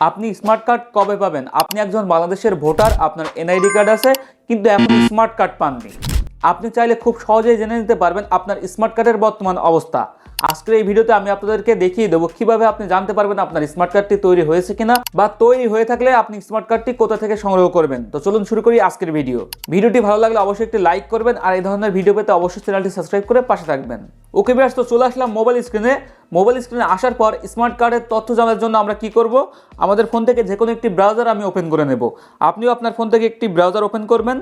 আপনি smart card কবে পাবেন? আপনি একজন বাংলাদেশের ভোটার, আপনার এনআইডি কার্ড আছে, কিন্তু এমন স্মার্ট কার্ড পাননি। আপনি চাইলে খুব সহজেই জেনে নিতে পারবেন আপনার স্মার্ট কার্ডের বর্তমান অবস্থা। আজকের এই ভিডিওতে আমি আপনাদেরকে দেখিয়ে দেবো কীভাবে আপনি জানতে পারবেন আপনার স্মার্ট কার্ডটি তৈরি হয়েছে কিনা বা তৈরি হয়ে থাকলে আপনি স্মার্ট কার্ডটি কোথা থেকে সংগ্রহ করবেন। তো চলুন শুরু করি আজকের ভিডিও। ভিডিওটি ভালো লাগলে অবশ্যই একটি লাইক করবেন আর এই ধরনের ভিডিও পেতে অবশ্যই চ্যানেলটি সাবস্ক্রাইব করে পাশে থাকবেন। ওকে বিয়ার্স তো চলে আসলাম মোবাইল স্ক্রিনে মোবাইল স্ক্রিনে আসার পর স্মার্ট কার্ডের তথ্য জানার জন্য আমরা কি করব? আমাদের ফোন থেকে যে কোনো একটি ব্রাউজার আমি ওপেন করে নেব। আপনিও আপনার ফোন থেকে একটি ব্রাউজার ওপেন করবেন।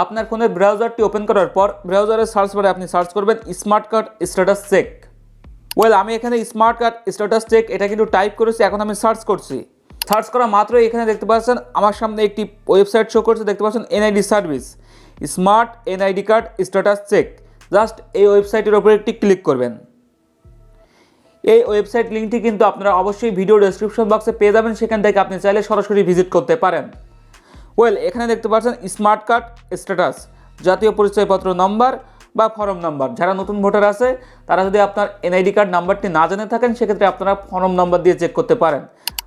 আপনার ফোনের ব্রাউজারটি ওপেন করার পর ব্রাউজারের সার্চ বারে আপনি সার্চ করবেন smart card status check well আমি এখানে স্মার্ট কার্ড স্ট্যাটাস চেক এটা কিন্তু টাইপ করেছি, এখন আমি সার্চ করছি। সার্চ করা মাত্রই এখানে দেখতে পাচ্ছেন, আমার সামনে একটি ওয়েবসাইট শো করছে, দেখতে পাচ্ছেন NID service smart NID card status check just এই ওয়েবসাইটের ওপরে একটি ক্লিক করবেন। এই ওয়েবসাইট লিঙ্কটি কিন্তু আপনারা অবশ্যই ভিডিও ডেসক্রিপশন বক্সে পেয়ে যাবেন, সেখান থেকে আপনি চাইলে সরাসরি ভিজিট করতে পারেন। ওয়েল এখানে দেখতে পাচ্ছেন স্মার্ট কার্ড স্ট্যাটাস জাতীয় পরিচয়পত্র নম্বর বা ফর্ম নাম্বার যারা নতুন ভোটার আছে, তারা যদি আপনার এনআইডি কার্ড নাম্বারটি না জেনে থাকেন, সেক্ষেত্রে আপনারা ফর্ম নাম্বার দিয়ে চেক করতে পারেন।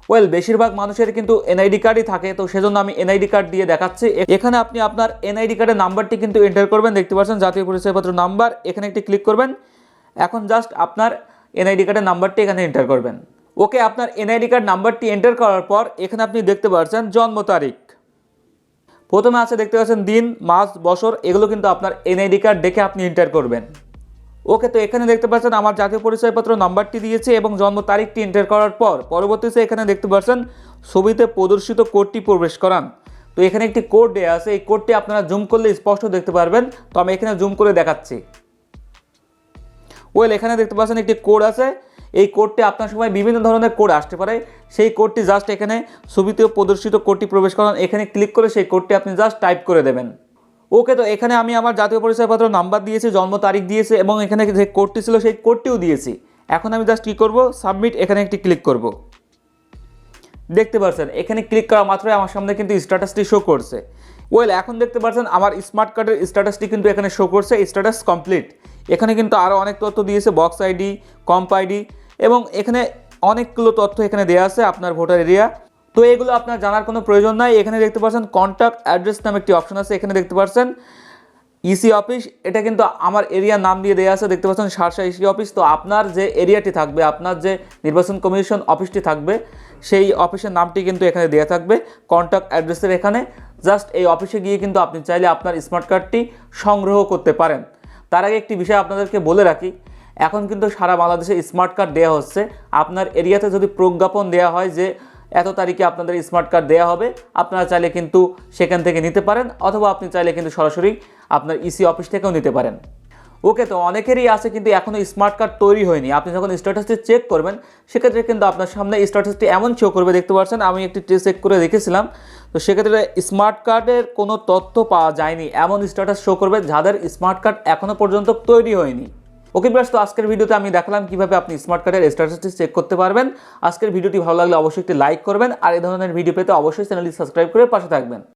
ওয়েল বেশিরভাগ মানুষের কিন্তু এনআইডি কার্ডই থাকে, তো সেজন্য আমি এনআইডি কার্ড দিয়ে দেখাচ্ছি। এখানে আপনি আপনার এনআইডি কার্ডের নাম্বারটি কিন্তু এন্টার করবেন, দেখতে পাচ্ছেন জাতীয় পরিচয়পত্র নাম্বার এখানে একটি ক্লিক করবেন। এখন জাস্ট আপনার এনআইডি কার্ডের নাম্বারটি এখানে এন্টার করবেন। ওকে আপনার এনআইডি কার্ড নাম্বারটি এন্টার করার পর এখানে আপনি দেখতে পাচ্ছেন জন্ম তারিখ। প্রথমে আছে, দেখতে পাচ্ছেন, দিন, মাস, বছর, এগুলো কিন্তু আপনার এনআইডি কার্ড দেখে আপনি এন্টার করবেন। ওকে তো এখানে দেখতে পাচ্ছেন, আমার জাতীয় পরিচয়পত্র নাম্বারটি দিয়েছে এবং জন্ম তারিখটি এন্টার করার পর, পরবর্তীতে এখানে দেখতে পাচ্ছেন, ছবিতে প্রদর্শিত কোডটি প্রবেশ করান। তো এখানে একটি কোড দেওয়া আছে, এই কোডটি আপনারা জুম করলে স্পষ্ট দেখতে পারবেন। তো আমি এখানে জুম করে দেখাচ্ছি। ওয়েল এখানে দেখতে পাচ্ছেন, একটি কোড আছে এই কোডটি আপনার সময় বিভিন্ন ধরনের কোড আসতে পারে। সেই কোডটি জাস্ট এখানে ছবিতে প্রদর্শিত কোডটি প্রবেশ করান। এখানে ক্লিক করে সেই কোডটি আপনি জাস্ট টাইপ করে দেবেন। ওকে তো এখানে আমি আমার জাতীয় পরিচয়পত্র নাম্বার দিয়েছি, জন্ম তারিখ দিয়েছি এবং এখানে যে কোডটি ছিল সেই কোডটিও দিয়েছি। এখন আমি জাস্ট কী করব? সাবমিট এখানে একটি ক্লিক করব। দেখতে পাচ্ছেন এখানে ক্লিক করা মাত্রই আমার সামনে কিন্তু স্ট্যাটাসটি শো করছে। ওয়েল এখন দেখতে পাচ্ছেন আমার স্মার্ট কার্ডের স্ট্যাটাসটি কিন্তু এখানে শো করছে স্ট্যাটাস কমপ্লিট এখানে কিন্তু আরও অনেক তথ্য দিয়েছে বক্স আইডি কম্প আইডি এবং এখানে অনেকগুলো তথ্য এখানে দেওয়া আছে আপনার ভোটার এরিয়া। তো এগুলো আপনার জানার কোনো প্রয়োজন নাই। এখানে দেখতে পাচ্ছেন কন্ট্যাক্ট অ্যাড্রেস নামে একটি অপশন আছে। এখানে দেখতে পাচ্ছেন ইসি অফিস এটা কিন্তু আমার এরিয়ার নাম দিয়ে দেওয়া আছে। দেখতে পাচ্ছেন সারসা ইসি অফিস তো আপনার যে এরিয়াটি থাকবে, আপনার যে নির্বাচন কমিশন অফিসটি থাকবে, সেই অফিসের নামটি কিন্তু এখানে দেওয়া থাকবে কন্ট্যাক্ট অ্যাড্রেসের এখানে। জাস্ট এই অফিসে গিয়ে কিন্তু আপনি চাইলে আপনার স্মার্ট কার্ডটি সংগ্রহ করতে পারেন। তার আগে একটি বিষয় আপনাদেরকে বলে রাখি। এখন কিন্তু সারা বাংলাদেশে স্মার্ট কার্ড দেওয়া হচ্ছে। আপনার এরিয়াতে যদি প্রজ্ঞাপন দেওয়া হয় যে, এত তারিখে আপনাদের স্মার্ট কার্ড দেওয়া হবে, আপনারা চাইলে কিন্তু সেখান থেকে নিতে পারেন, অথবা আপনি চাইলে কিন্তু সরাসরি আপনার ইসি অফিস থেকেও নিতে পারেন। ওকে, তো অনেকেরই আছে কিন্তু এখনও স্মার্ট কার্ড তৈরি হয়নি। আপনি যখন স্ট্যাটাসটি চেক করবেন, সেক্ষেত্রে কিন্তু আপনার সামনে স্ট্যাটাসটি এমন শো করবে, দেখতে পাচ্ছেন, আমি একটি চেক করে দেখেছিলাম। তো সেক্ষেত্রে স্মার্ট কার্ডের কোনো তথ্য পাওয়া যায়নি। এমন স্ট্যাটাস শো করবে যাদের স্মার্ট কার্ড এখনও পর্যন্ত তৈরি হয়নি। ওকে ব্যাস তো আজকের ভিডিওতে আমি দেখালাম কীভাবে আপনি স্মার্ট কার্ডের স্ট্যাটাসটি চেক করতে পারবেন। আজকের ভিডিওটি ভালো লাগলে অবশ্যই একটি লাইক করবেন। আর এই ধরনের ভিডিও পেতে অবশ্যই চ্যানেলটি সাবস্ক্রাইব করে পাশে থাকবেন।